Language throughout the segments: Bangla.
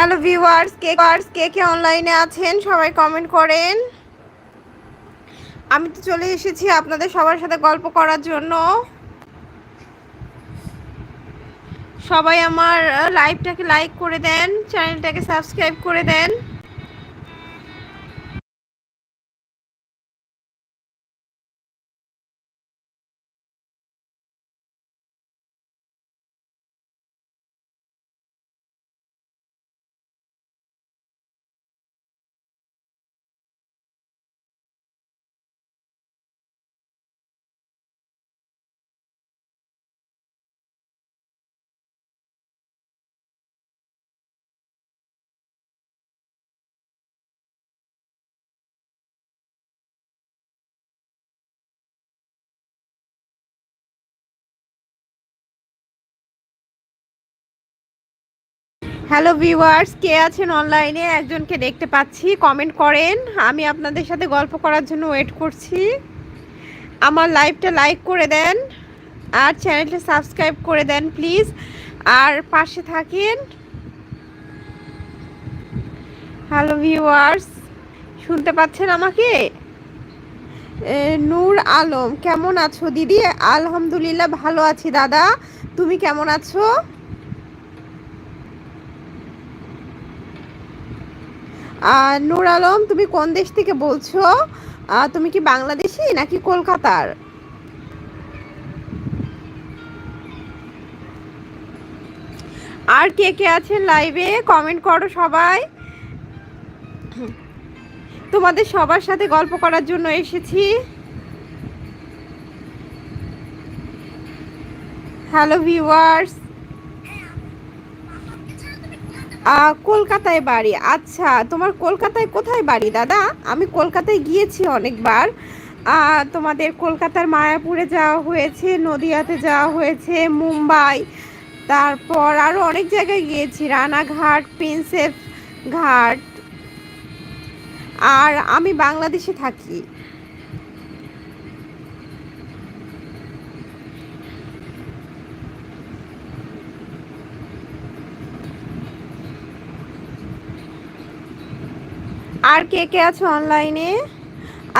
হ্যালো ভিউয়ার্স কে কার্স কে কে অনলাইনে আছেন? সবাই কমেন্ট করেন। আমি তো চলে এসেছি আপনাদের সবার সাথে গল্প করার জন্য। সবাই আমার লাইভটাকে লাইক করে দেন চ্যানেলটাকে সাবস্ক্রাইব করে দেন। হ্যালো ভিউয়ার্স কে আছেন অনলাইনে একজনকে দেখতে পাচ্ছি। কমেন্ট করেন। আমি আপনাদের সাথে গল্প করার জন্য ওয়েট করছি। আমার লাইভটা লাইক করে দেন আর চ্যানেলটা সাবস্ক্রাইব করে দেন প্লিজ আর পাশে থাকেন। হ্যালো ভিউয়ার্স শুনতে পাচ্ছেন আমাকে? নূর আলম, কেমন আছো? দিদি, আলহামদুলিল্লাহ ভালো আছি, দাদা। তুমি কেমন আছো? নূর আলম, তুমি কোন দেশ থেকে বলছো? তুমি কি বাংলাদেশি নাকি কলকাতার? আর কে কে আছেন লাইভে কমেন্ট করো সবাই। তোমাদের সবার সাথে গল্প করার জন্য এসেছি। হ্যালো ভিউয়ার্স কলকাতায় বাড়ি। আচ্ছা তোমার কলকাতায় কোথায় বাড়ি, দাদা? আমি কলকাতায় গিয়েছি অনেকবার। তোমাদের কলকাতার মায়াপুরে যাওয়া হয়েছে, নদিয়াতে যাওয়া হয়েছে, মুম্বাই, তারপর আরও অনেক জায়গায় গিয়েছি, রানাঘাট, প্রিন্সেপ ঘাট। আর আমি বাংলাদেশে থাকি। আর কে কে আছে অনলাইনে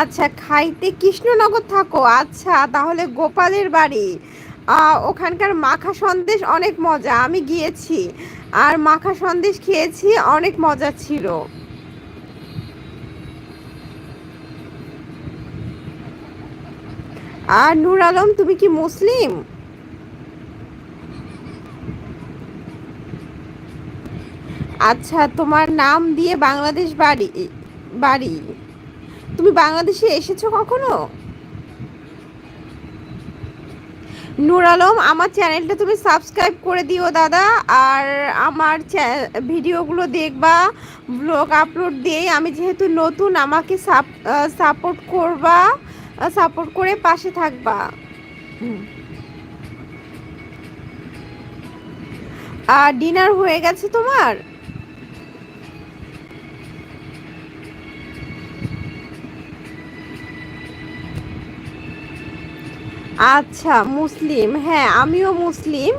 আচ্ছা খাইতে কৃষ্ণনগর থাকো। আচ্ছা তাহলে গোপালের বাড়ি। ওখানকার মাখা সন্দেশ অনেক মজা। আমি গিয়েছি। আর মাখা সন্দেশ খেয়েছি, অনেক মজা ছিল। আর নূর আলম, তুমি কি মুসলিম? আচ্ছা তোমার নাম দিয়ে বাংলাদেশ বাড়ি। বাড়ি? তুমি বাংলাদেশে এসেছ কখনো? নূর আলম, আমার চ্যানেলটা তুমি সাবস্ক্রাইব করে দিও দাদা, আর আমার ভিডিওগুলো দেখবা, ব্লগ আপলোড দিয়ে আমি যেহেতু নতুন, আমাকে সাপোর্ট করবা সাপোর্ট করে পাশে থাকবা। আর ডিনার হয়ে গেছে তোমার? আচ্ছা মুসলিম। হ্যাঁ আমিও মুসলিম।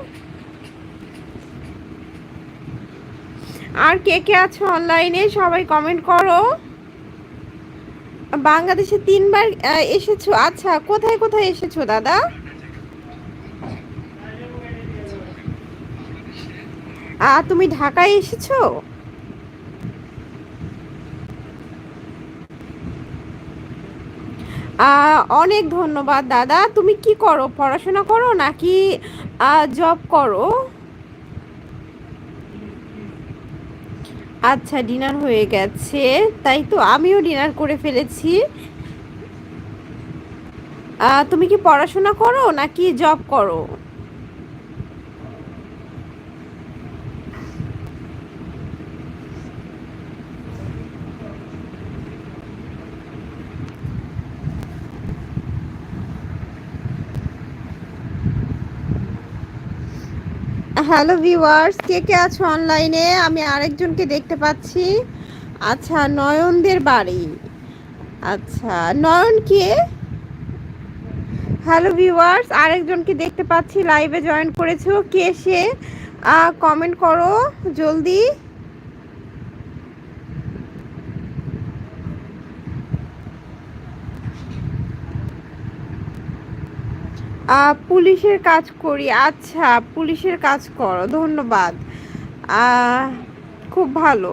আর কে কে আছো অনলাইনে? সবাই কমেন্ট করো। বাংলাদেশে তিনবার এসেছ। আচ্ছা কোথায় কোথায় এসেছ দাদা? তুমি ঢাকায় এসেছ? অনেক ধন্যবাদ, দাদা। তুমি কি করো? পড়াশোনা করো নাকি জব করো? আচ্ছা ডিনার হয়ে গেছে। তাই তো, আমিও ডিনার করে ফেলেছি। তুমি কি পড়াশোনা করো নাকি জব করো? হ্যালো ভিউয়ার্স, কে কে আছো অনলাইনে? আমি আরেকজনকে দেখতে পাচ্ছি। আচ্ছা নয়নদের বাড়ি। আচ্ছা নয়ন কে? হ্যালো ভিউয়ার্স, আরেকজনকে দেখতে পাচ্ছি লাইভে জয়েন করেছ। কে সে? কমেন্ট করো, জলদি। পুলিশের কাজ করি। আচ্ছা পুলিশের কাজ করো, ধন্যবাদ। খুব ভালো।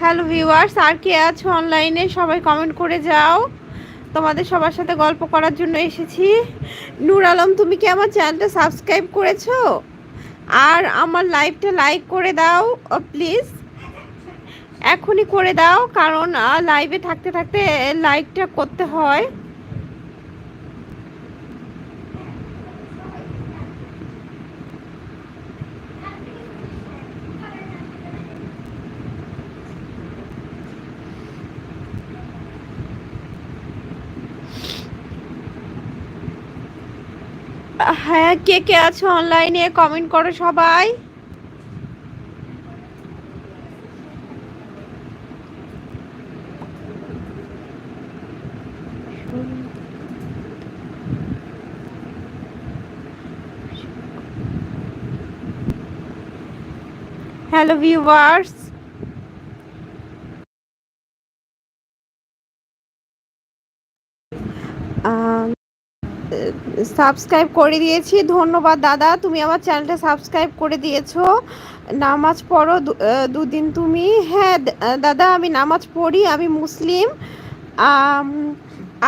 হ্যালো ভিউয়ার্স আর কে আছো অনলাইনে সবাই কমেন্ট করে যাও। তোমাদের সবার সাথে গল্প করার জন্য এসেছি। নূর আলম, তুমি কি আমার চ্যানেলটা সাবস্ক্রাইব করেছ? আর আমার লাইভটা লাইক করে দাও প্লিজ এখনই করে দাও, কারণ লাইভে থাকতে থাকতে লাইকটা করতে হয়। হ্যাঁ কে কে আছো অনলাইনে কমেন্ট করো সবাই। Hello viewers. সাবস্ক্রাইব করে দিয়েছি। ধন্যবাদ দাদা, তুমি আমার চ্যানেলটা সাবস্ক্রাইব করে দিয়েছ। নামাজ পড়ো দুদিন তুমি। হ্যাঁ দাদা, আমি নামাজ পড়ি, আমি মুসলিম।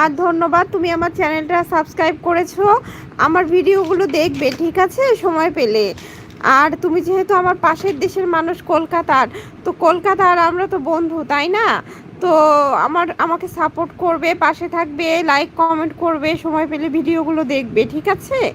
আর ধন্যবাদ, তুমি আমার চ্যানেলটা সাবস্ক্রাইব করেছ। আমার ভিডিওগুলো দেখবে, ঠিক আছে? সময় পেলে। আর তুমি যেহেতু আমার পাশের দেশের মানুষ কলকাতার, তো কলকাতার আমরা তো বন্ধু, তাই না? তো আমার, আমাকে সাপোর্ট করবে, পাশে থাকবে লাইক কমেন্ট করবে, সময় পেলে ভিডিওগুলো দেখবে, ঠিক আছে?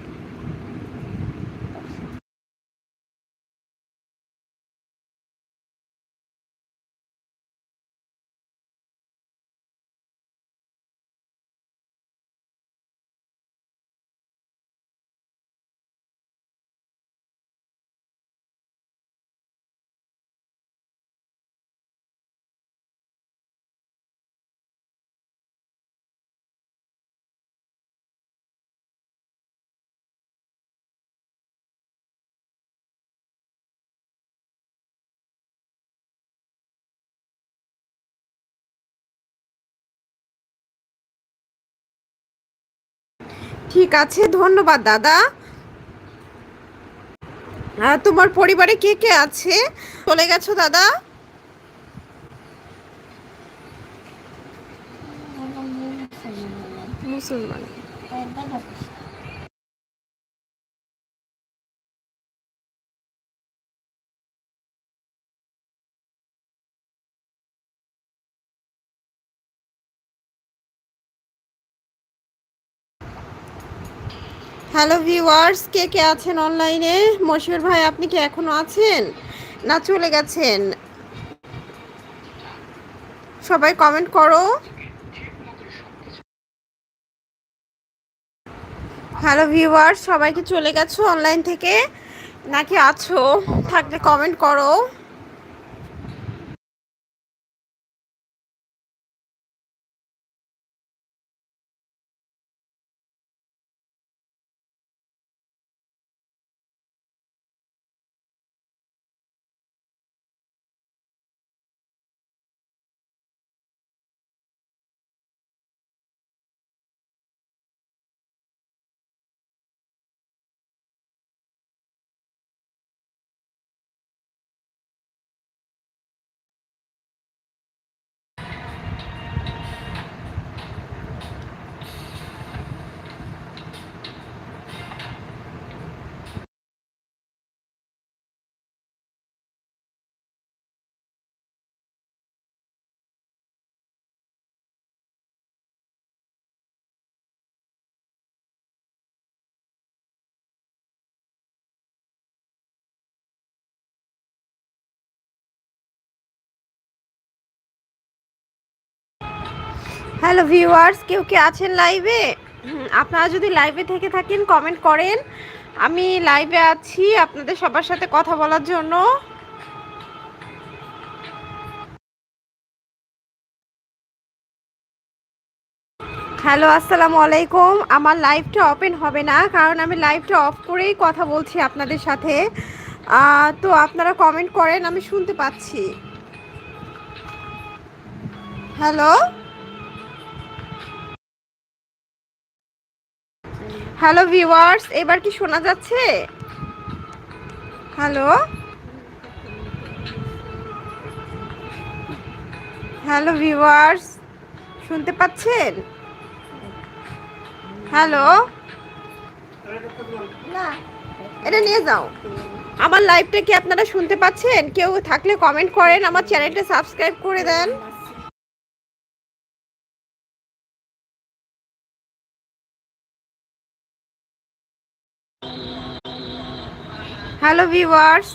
ঠিক আছে ধন্যবাদ দাদা। তোমার পরিবারে কে কে আছে? চলে গেছো দাদা? মুসলমান। হ্যালো ভিউয়ার্স, কে কে আছেন অনলাইনে মশিউর ভাই, আপনি কি এখনও আছেন? না, চলে গেছেন। সবাই কমেন্ট করো। হ্যালো ভিউয়ার্স, সবাই কি চলে গেছো অনলাইন থেকে? নাকি আছো? থাকলে কমেন্ট করো। হ্যালো ভিউয়ার্স, কেউ কে আছেন লাইভে? আপনারা যদি লাইভে থেকে থাকেন কমেন্ট করেন। আমি লাইভে আছি আপনাদের সবার সাথে কথা বলার জন্য। হ্যালো, আসসালামু আলাইকুম। আমার লাইভটা ওপেন হবে না, কারণ আমি লাইভটা অফ করেই কথা বলছি আপনাদের সাথে। তো আপনারা কমেন্ট করেন, আমি শুনতে পাচ্ছি। হ্যালো? হ্যালো ভিউয়ার্স এবার কি শোনা যাচ্ছে? হ্যালো হ্যালো ভিউয়ার্স শুনতে পাচ্ছেন? হ্যালো এটা নিয়ে যাও। আমার লাইভটা কি আপনারা শুনতে পাচ্ছেন? কেউ থাকলে কমেন্ট করেন, আমার চ্যানেলটা সাবস্ক্রাইব করে দেন। Hello viewers